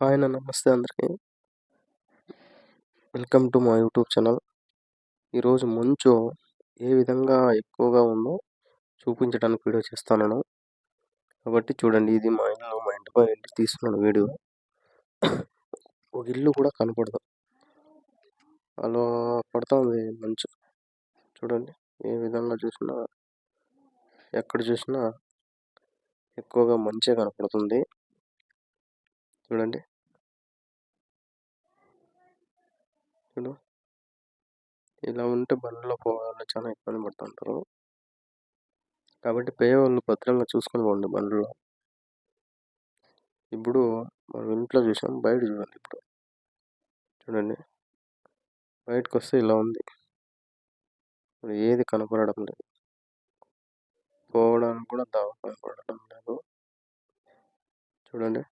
Hi అన్న నమస్తే అందరికీ. వెల్కమ్ టు మా యూట్యూబ్ ఛానల్. ఈరోజు మంచు ఏ విధంగా ఎక్కువగా ఉందో చూపించడానికి వీడియో చేస్తాను కాబట్టి చూడండి ఇది మా ఇల్లు మా ఇంటి పైన ఇంటి తీస్తున్నాను వీడియో. ఒక ఇల్లు కూడా కనపడదు. అలా పడుతుంది మంచు. చూడండి ఏ విధంగా చూసినా ఎక్కడ చూసినా ఎక్కువగా మంచే కనపడుతుంది. చూడండి. చూడు ఇలా ఉంటే బండిలో పోవాలి చాలా ఇబ్బంది పడుతుంటారు. కాబట్టి పేదవాళ్ళు భద్రంగా చూసుకొని పోండి బండిలో. ఇప్పుడు మనం ఇంట్లో చూసాం బయట చూడండి ఇప్పుడు. చూడండి. బయటకు వస్తే ఇలా ఉంది. ఏది కనపడడం లేదు. పోవడానికి కూడా దావ కనపడడం లేదు. చూడండి.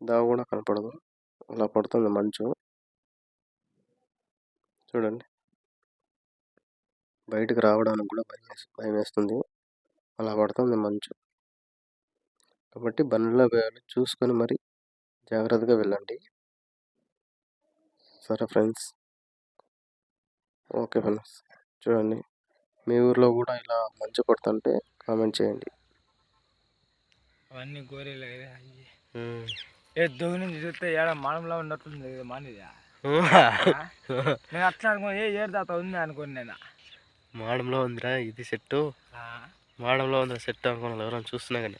దావ కూడా కనపడదు. అలా పడుతుంది మంచు. చూడండి. బయటకు రావడానికి కూడా భయం భయం వేస్తుంది. అలా పడుతుంది మంచు. కాబట్టి బండిలో వేయాలి చూసుకొని మరి జాగ్రత్తగా వెళ్ళండి. సరే ఫ్రెండ్స్. Okay friends. చూడండి. మీ ఊర్లో కూడా ఇలా మంచు పడుతుంటే కామెంట్ చేయండి. అవన్నీ గోరీలు ఏ దూరం నుంచి చూస్తే ఏడ మానంలో ఉన్నట్టుంది మానిది. నేను అట్లా అనుకో ఏ ఏడు దాత ఉంది అనుకోని నేను. మాడంలో ఉందిరా ఇది సెట్ మాడంలో ఉందిరా సెట్ అనుకున్నాను ఎవరైనా చూస్తున్నా కానీ.